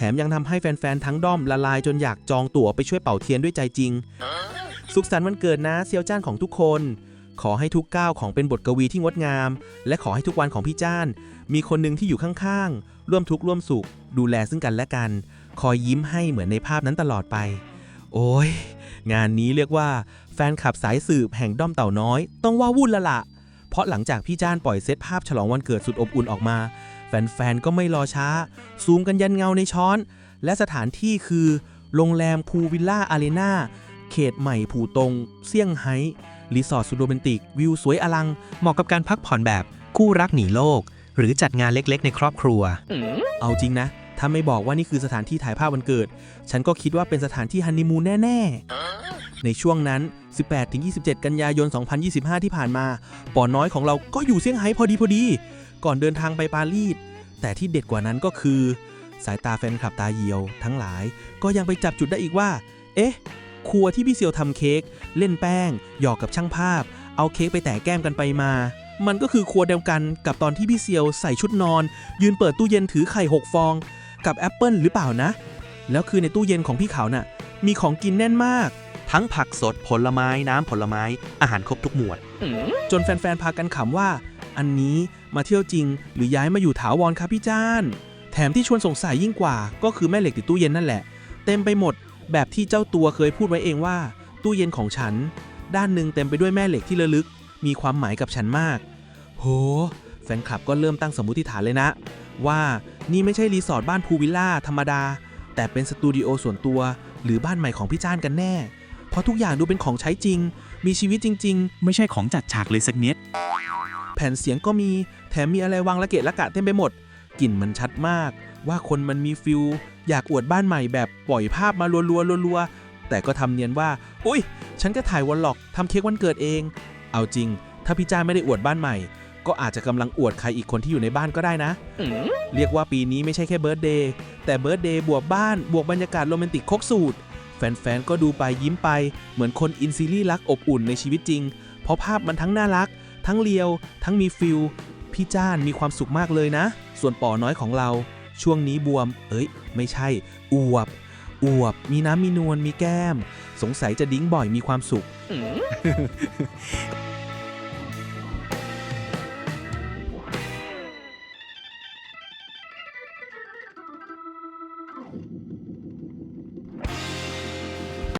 แถมยังทำให้แฟนๆ ทั้งด้อมละลายจนอยากจองตั๋วไปช่วยเป่าเทียนด้วยใจจริง สุขสันต์วันเกิดนะเซียวจ้านของทุกคน ขอให้ทุกก้าวของเป็นบทกวีที่งดงาม และขอให้ทุกวันของพี่จ้าน มีคนหนึ่งที่อยู่ข้างๆ ร่วมทุกข์ร่วมสุข ดูแลซึ่งกันและกัน คอยยิ้มให้เหมือนในภาพนั้นตลอดไป โอ้ยงานนี้เรียกว่า แฟนคลับสายสืบแห่งด้อมเต่าน้อย ต้องว่าวุ่นละละ เพราะหลังจากพี่จ้านปล่อยเซตภาพฉลองวันเกิดสุดอบอุ่นออกมา แฟนๆ ก็ไม่รอช้า ซูมกันยันเงาในช้อน และสถานที่คือ โรงแรมพูวิลล่าอารีนาเขตใหม่ผู่ตง เซี่ยงไฮ้รีสอร์ทสุดโรแมนติก วิวสวยอลัง เหมาะกับการพักผ่อนแบบคู่รักหนีโลก หรือจัดงานเล็กๆ ในครอบครัว เอาจริงนะ ถ้าไม่บอกว่านี่คือสถานที่ถ่ายภาพวันเกิด ฉันก็คิดว่าเป็นสถานที่ฮันนีมูนแน่ ๆ ในช่วงนั้น 18-27 กันยายน 2025 ที่ผ่านมาปอน้อยของเราก็อยู่เซี่ยงไฮ้พอดีพอดี ก่อนเดินทางไปปารีส แต่ที่เด็ดกว่านั้นก็คือ สายตาแฟนคลับตาเยียว ทั้งหลาย ก็ยังไปจับจุดได้อีกว่า เอ๊ะ ครัวที่พี่เซียวทำเค้ก เล่นแป้ง หยอกกับช่างภาพ เอาเค้กไปแตะแก้มกันไปมา มันก็คือครัวเดียวกันกับตอนที่พี่เซียวใส่ชุดนอน ยืนเปิดตู้เย็นถือไข่หกฟอง กับแอปเปิลหรือเปล่านะ แล้วคือในตู้เย็นของพี่เขาน่ะ มีของกินแน่นมาก ทั้งผักสดผลไม้น้ำผลไม้อาหารครบทุกหมวด จนแฟนๆ พากันขำว่า อันนี้มาเที่ยวจริง หรือย้ายมาอยู่ถาวรครับพี่จ้าน แถมที่ชวนสงสัยยิ่งกว่า ก็คือแม่เหล็กติดตู้เย็นนั่นแหละ เต็มไปหมด แบบที่เจ้าตัวเคยพูดไว้เองว่า ตู้เย็นของฉัน ด้านหนึ่งเต็มไปด้วยแม่เหล็กที่ระลึก มีความหมายกับฉันมาก โห แฟนคลับก็เริ่มตั้งสมมุติฐานเลยนะ ว่านี่ไม่ใช่รีสอร์ทบ้านพูลวิลล่าธรรมดา แต่เป็นสตูดิโอส่วนตัว หรือบ้านใหม่ของพี่จ้านกันแน่ เพราะทุกอย่างดูเป็นของใช้จริง มีชีวิตจริงๆไม่ใช่ของจัดฉากเลยสักนิดแผ่นเสียงก็มี แถมมีอะไรวางละเกะละกะเต็มไปหมด กลิ่นมันชัดมาก ว่าคนมันมีฟิลอยากอวดบ้านใหม่แบบปล่อยภาพมารัวๆรัวๆ แต่ก็ทำเนียนว่า อุ้ย ฉันก็ถ่ายวอลล็อกทำเค้กวันเกิดเอง เอาจริง ถ้าพี่จ้าไม่ได้อวดบ้านใหม่ ก็อาจจะกำลังอวดใครอีกคนที่อยู่ในบ้านก็ได้นะ เรียกว่าปีนี้ไม่ใช่แค่เบิร์ดเดย์แต่เบิร์ดเดย์บวกบ้าน บวกบรรยากาศโรแมนติกครบสูตร แฟนๆ ก็ดูไปยิ้มไป เหมือนคนอินซีรีส์รักอบอุ่นในชีวิตจริง เพราะภาพมันทั้งน่ารัก ทั้งเลียว ทั้งมีฟิล พี่จ้านมีความสุขมากเลยนะ ส่วนป่อน้อยของเรา ช่วงนี้บวม เอ้ย ไม่ใช่ อวบ อวบ มีน้ำมีนวล มีแก้ม สงสัยจะดิ้งบ่อยมีความสุข